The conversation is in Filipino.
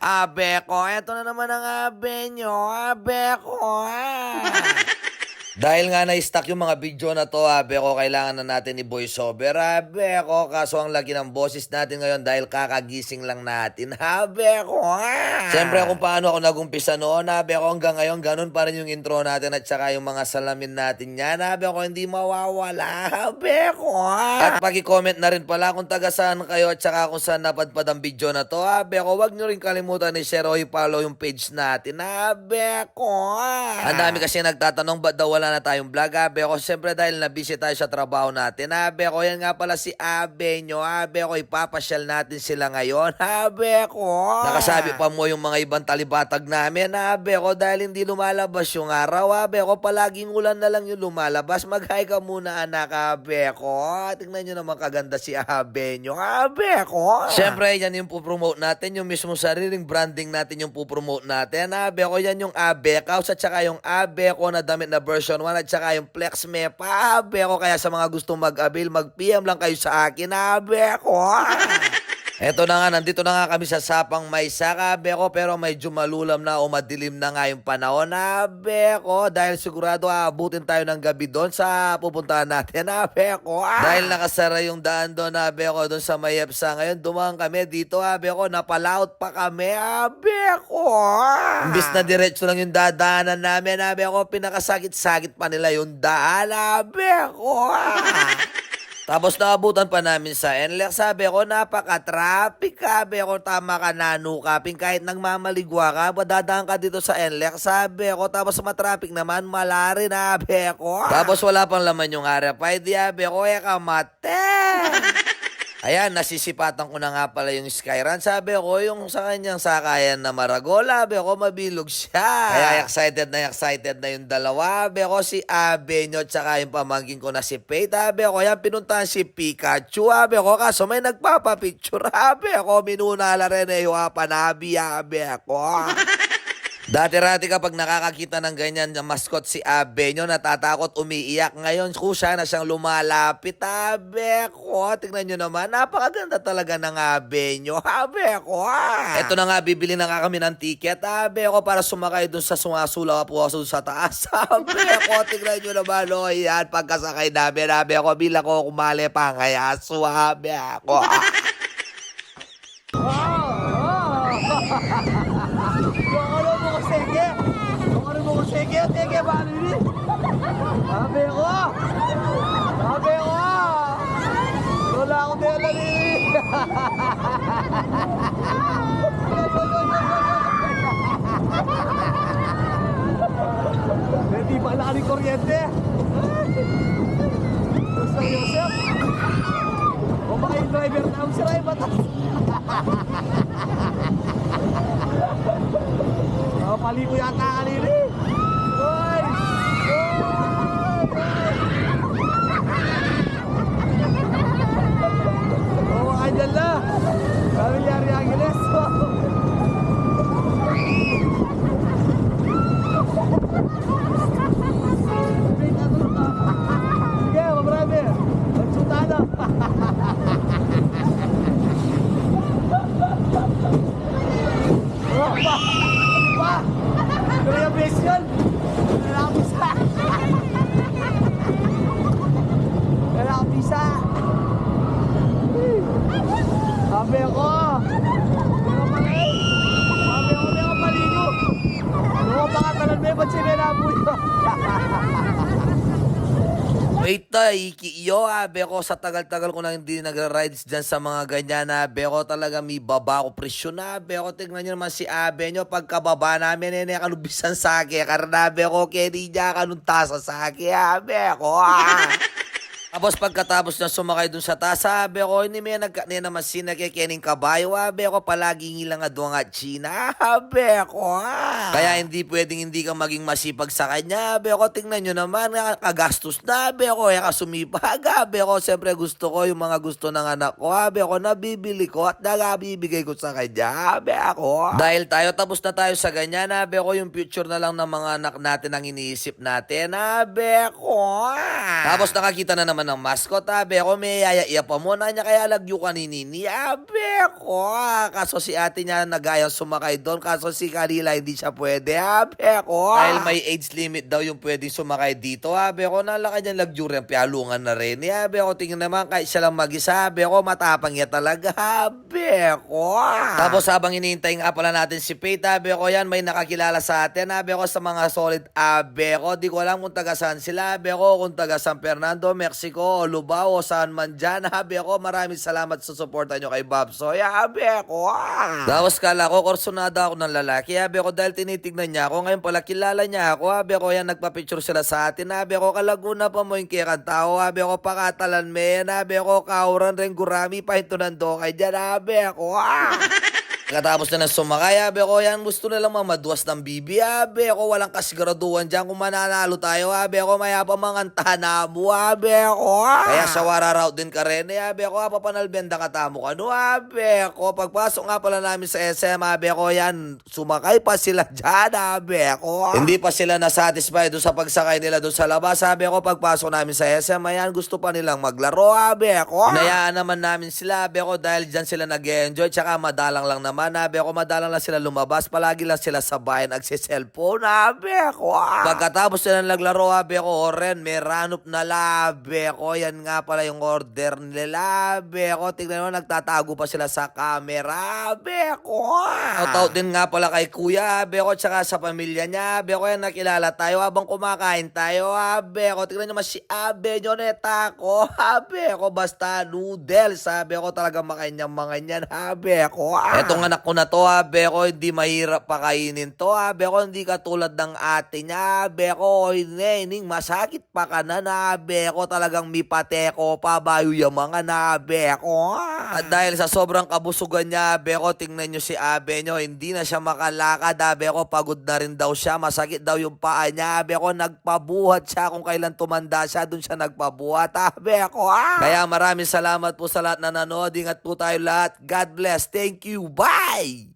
Abe ko, eto na naman ang abe nyo. Abe ko. Dahil nga na-stuck yung mga video na to, abe ko, kailangan na natin i-voiceover. Abe ko, kaso ang laki ng boses natin ngayon dahil kakagising lang natin. Abe ko. Siyempre kung paano ako nagumpisa noon, abe ko, hanggang ngayon, ganun pa rin yung intro natin at saka yung mga salamin natin yan. Abe ko, hindi mawawala. Abe ko. At paki-comment na rin pala kung taga saan kayo at saka kung saan napadpad ang video na to. Abe ko, wag nyo rin kalimutan i-share o i-follow yung page natin. Abe ko. Ang dami kasi nagtatanong ba't daw wala na tayong vlog, Abe ko. Siyempre dahil na-busy tayo sa trabaho natin. Abe ko, yan nga pala si Abe nyo. Abe ko, ipapasyal natin sila ngayon. Abe ko. Nakasabi pa mo yung mga ibang talibatag namin. Abe ko, dahil hindi lumalabas yung araw. Abe ko, palaging ulan na lang yung lumalabas. Mag-hi ka muna, anak. Abe ko. Tingnan nyo naman kaganda si Abe nyo. Abe ko. Siyempre, yan yung pupromote natin. Yung mismo sariling branding natin yung pupromote natin. Abe ko, yan yung Abe House at saka yung Abe ko na damit na version 1 at saka yung Flex Mepa. Abe ko, kaya sa mga gustong mag-avail, mag-PM lang kayo sa akin. Abe ko. Eto na nga, nandito na nga kami sa Sapang May Sakabe ko pero medyo malulam na o madilim na nga yung panahon. Abe ko, dahil sigurado aabutin tayo ng gabi doon sa pupuntahan natin. Abe ko. Dahil nakasara yung daan doon, abe ko, doon sa Mayepsa. Ngayon, dumaan kami dito, abe ko, napalaot pa kami. Abe ko. Imbis na diretso lang yung dadaanan namin, abe ko, pinakasakit-sakit pa nila yung daan. Abe ko. Tapos naabutan pa namin sa NLEX. Sabi ko, napaka-traffic. Sabi ko, tama ka nanukapin. Kahit nagmamaligwa ka, padadaan ka dito sa NLEX. Sabi ko, tapos matraffic naman, malari na. Sabi ko. Tapos wala pang laman yung RFID. Sabi ko, eh, kamate. Ayan, nasisipatan ko na nga pala yung Skyrun. Sabi ko, yung sa kanyang sakayan na Maragola, sabi ko, mabilog siya. Kaya excited na excited na yung dalawa. Sabi ko, si Abe nyo, tsaka yung pamangkin ko na si Pate. Sabi ko, yan, pinuntahan si Pikachu. Sabi ko, kaso may nagpapapicture. Sabi ko, minuna la rin eh, yung panabi. Sabi ko. Dati-rati kapag nakakakita ng ganyan na mascot si Abe nyo, natatakot umiiyak. Ngayon, kusa na siyang lumalapit. Abe ko, tingnan nyo naman, napakaganda talaga ng Abe nyo. Abe ko. Ito na nga, bibili na nga kami ng ticket. Abe ko, para sumakay dun sa sumasula po sa taas. Abe ko, tingnan nyo naman, o yan, pagkasakay namin. Abe ko, bilang ko kumali pa kaya suwabe ako. Ano mo ko sige? Ano mo ko sige? Sige, paano yun? Sabi ko! Sabi ko! Wala ako din alam eh! Hindi pa lang ni kuryente! Gusto Yosef? O baka driver na ang siray? kali Kuyata kali ini. Wait ta, ikiyo ah. Beko sa tagal-tagal ko na hindi nagra-rides dyan sa mga ganyan na Beko talaga may baba ko presyo na. Beko tignan nyo naman si Abe nyo. Pagkababa namin, eh, kanubisan sa akin. Karena Beko, kedi niya kanuntasa sa akin. Ah, Beko ah. Tapos pagkatapos na sumakay dun sa taas, sabi ko, hindi may nagka naman sinakikining kabayo, sabi ko, palaging ilang adwa nga China, sabi ko, ah. Kaya hindi pwedeng hindi ka maging masipag sa kanya, sabi ko, tingnan nyo naman, kagastos na, sabi ko, kaya kasumipag, sabi ko, siyempre gusto ko yung mga gusto ng anak ko, sabi ko, nabibili ko at nagabibigay ko sa kanya, sabi ako. Dahil tayo, tapos na tayo sa ganyan, sabi ko, yung future na lang ng mga anak natin ang iniisip natin, sabi ko. Tapos nakakita na naman naman ng mascot, abe. Ko, may yaya pa mo na niya kaya lagyo kaninini, abe ko, ah. Kaso si ate niya nagayang sumakay doon, kaso si Kalila hindi siya pwede, abe ko. Dahil may age limit daw yung pwedeng sumakay dito, abe. Ko, nalakad niya lagyo rin, pialungan na rin, eh, abe ko, tingnan naman, kahit siya lang mag-isa, abe. Ko, matapang niya talaga, abe ko. Tapos habang hinihintay nga pala natin si Pate, abe ko, yan, may nakakilala sa atin, abe ko, sa mga solid, abe ko, di ko alam kung taga saan sila, abe ko, kung taga San Fernando, Mexico, o Lubao, saan man dyan, abe ko, maraming salamat sa suporta nyo kay Bob Soya, abe ko. Tapos kala ko, korsonada ako ng lalaki, abe ko, dahil tinitignan niya ako, ngayon pala kilala niya ako, abe ko, yan, nagpa-picture sila sa atin, abe ko, kalaguna pa mo yung kikan tao, abe ko, pakatalan men, abe ko, kauran rin gurami, pahinto ng dokay dyan, abe ko, Katapos na ng sumakay, abe ko, yan gusto na lang mamaduas ng bibi, abe ko, walang kasiguraduhan dyan kung mananalo tayo, abe ko, maya pa mga antana mo, abe ko. Kaya sa wararaut din ka rin, eh, abe ko, papanalbenda ka tamo ka, no, abe ko. Pagpasok nga pala namin sa SM, abe ko, yan, sumakay pa sila dyan, abe ko. Hindi pa sila nasatisfy doon sa pagsakay nila doon sa labas, abe ko, pagpasok namin sa SM, ayan, gusto pa nilang maglaro, abe ko. Inayaan naman namin sila, abe ko, dahil dyan sila nag-enjoy, tsaka madalang lang naman, abe ko, madalang lang sila lumabas, palagi lang sila sa bahay nagsiselfone, abe ko. Pagkatapos sila naglaro, abe ko, oren, may ranup na labe ko, yan nga pala yung order nila, abe ko, tignan mo, nagtatago pa sila sa camera, abe ko. Shoutout din nga pala kay kuya, abe ko, tsaka sa pamilya niya, abe ko, yan nakilala tayo habang kumakain tayo, abe ko, tignan nyo mas si abe nyo, neta ko, abe ko, basta noodles, abe ko, talaga makain niyang mga niyan, abe ko. Etong anak ko na to, abe ko, hindi mahirap pakainin to, abe ko, hindi katulad ng ate niya, abe ko, ining, masakit pa ka na, nabe ko, talagang mipate ko pa, bayo yung mga nabe ko. At dahil sa sobrang kabusugan niya, abe ko, tingnan nyo si abe nyo, hindi na siya makalakad, abe ko, pagod na rin daw siya, masakit daw yung paa niya, abe ko, nagpabuhat siya kung kailan tumanda siya, dun siya nagpabuhat, abe ko. Kaya maraming salamat po sa lahat na nanood, ingat po tayo lahat, God bless, thank you, bye!